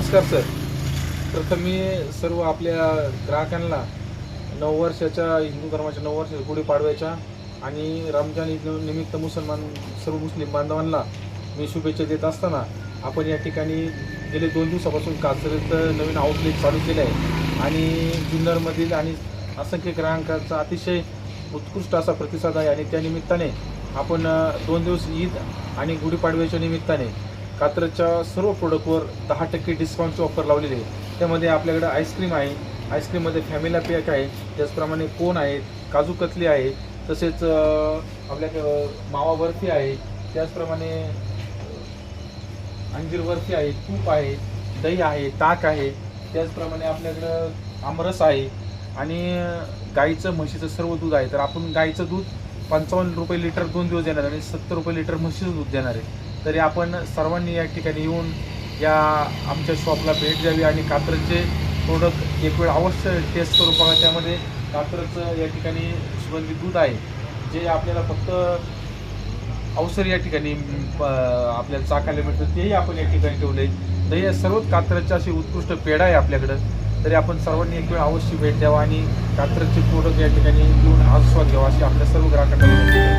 नमस्कार सर. प्रथम मी सर्व आपल्या ग्राहकांना नऊ वर्षाच्या हिंदू धर्माच्या नऊ वर्षाच्या गुढीपाडव्याच्या आणि रमजान ईद निमित्त मुसलमान सर्व मुस्लिम बांधवांना मी शुभेच्छा देत असताना आपण या ठिकाणी गेले दोन दिवसापासून काचरेत नवीन आउटलेट चालू केलं आहे आणि जुन्नरमधील आणि असंख्य ग्राहकांचा अतिशय उत्कृष्ट असा प्रतिसाद आहे. आणि त्या निमित्ताने आपण दोन दिवस ईद आणि गुढीपाडव्याच्या निमित्ताने कात्रच्या सर्व प्रोडक्टवर दहा टक्के डिस्काउंटची ऑफर लावलेली आहे. त्यामध्ये आपल्याकडे आईस्क्रीम आहे. आईस्क्रीममध्ये फॅमिला पॅक आहे. त्याचप्रमाणे कोन आहे? काजू कतली आहे. तसेच आपल्याकडं मावा बर्फी आहे. त्याचप्रमाणे अंजीर बर्फी आहे. तूप आहे. दही आहे. ताक आहे. त्याचप्रमाणे आपल्याकडं आमरस आहे. आणि गाईचं म्हशीचं सर्व दूध आहे. तर आपण गाईचं दूध पंचावन्न रुपये लिटर दोन दिवस देणार आहे आणि सत्तर रुपये लिटर म्हशीचं दूध देणार आहे. तरी आपण सर्वांनी या ठिकाणी येऊन या आमच्या शॉपला भेट द्यावी आणि कात्रजचे प्रोडक्ट एक वेळ अवश्य टेस्ट करू बघा. त्यामध्ये कात्रजचं या ठिकाणी सुगंधी दूध आहे. जे आपल्याला फक्त अवसर या ठिकाणी प- आपल्याला चाकायला मिळतं. तेही आपण या ठिकाणी ठेवले तर या सर्वच कात्रजचे असे उत्कृष्ट पेढा आहे आपल्याकडं. तरी आपण सर्वांनी एक वेळ अवश्य भेट द्यावा आणि कात्रजचे प्रोडक्ट या ठिकाणी घेऊन आस्वाद घ्यावा अशी आपल्या सर्व ग्राहकांना